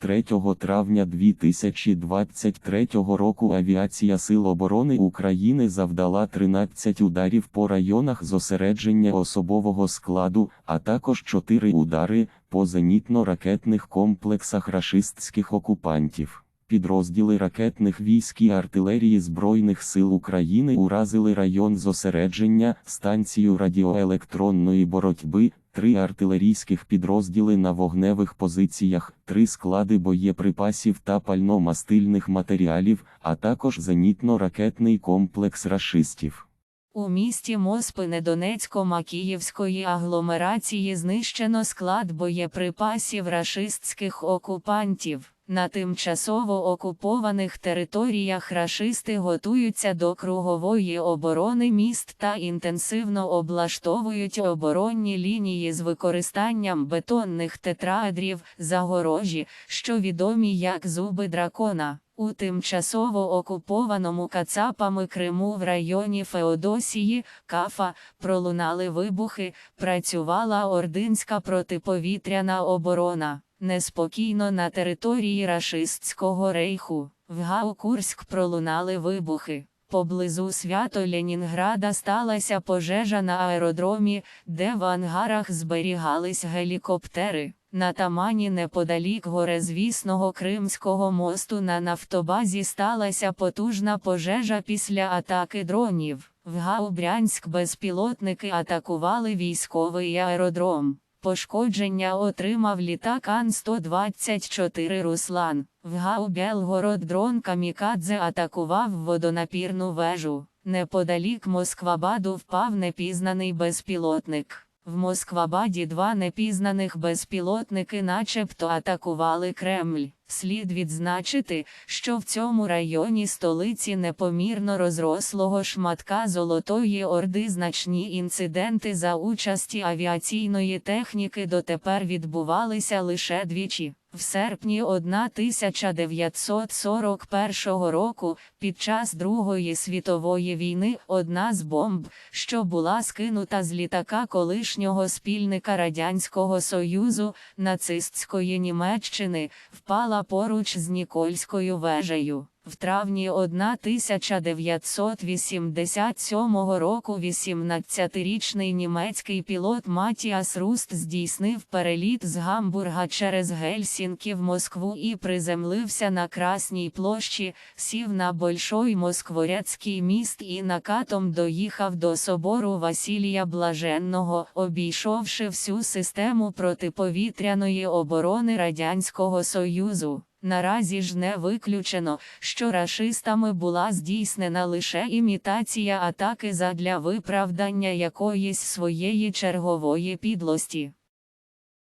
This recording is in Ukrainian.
3 травня 2023 року Авіація Сил оборони України завдала 13 ударів по районах зосередження особового складу, а також 4 удари по зенітно-ракетних комплексах рашистських окупантів. Підрозділи ракетних військ і артилерії Збройних сил України уразили район зосередження, станцію радіоелектронної боротьби, три артилерійських підрозділи на вогневих позиціях, три склади боєприпасів та пально-мастильних матеріалів, а також зенітно-ракетний комплекс рашистів. У місті Моспини Донецько-Макіївської агломерації знищено склад боєприпасів рашистських окупантів. На тимчасово окупованих територіях рашисти готуються до кругової оборони міст та інтенсивно облаштовують оборонні лінії з використанням бетонних тетраедрів, загорожі, що відомі як зуби дракона. У тимчасово окупованому Кацапами Криму в районі Феодосії, Кафа, пролунали вибухи, працювала ординська протиповітряна оборона. Неспокійно на території рашистського рейху. В Гаукурськ пролунали вибухи. Поблизу свято Ленінграда сталася пожежа на аеродромі, де в ангарах зберігались гелікоптери. На Тамані неподалік горезвісного Кримського мосту на нафтобазі сталася потужна пожежа після атаки дронів. В Гаубрянськ безпілотники атакували військовий аеродром. Пошкодження отримав літак Ан-124 Руслан. В Гау-Белгород дрон Камікадзе атакував водонапірну вежу. Неподалік Москвабаду впав непізнаний безпілотник. В Москвабаді два непізнаних безпілотники начебто атакували Кремль. Слід відзначити, що в цьому районі столиці непомірно розрослого шматка Золотої Орди значні інциденти за участі авіаційної техніки дотепер відбувалися лише двічі. В серпні 1941 року, під час Другої світової війни, одна з бомб, що була скинута з літака колишнього спільника Радянського Союзу, нацистської Німеччини, впала поруч з Нікольською вежею. В травні 1987 року 18-річний німецький пілот Матіас Руст здійснив переліт з Гамбурга через Гельсінки в Москву і приземлився на Красній площі, сів на Большой Москворецький міст і накатом доїхав до собору Василія Блаженного, обійшовши всю систему протиповітряної оборони Радянського Союзу. Наразі ж не виключено, що рашистами була здійснена лише імітація атаки задля виправдання якоїсь своєї чергової підлості.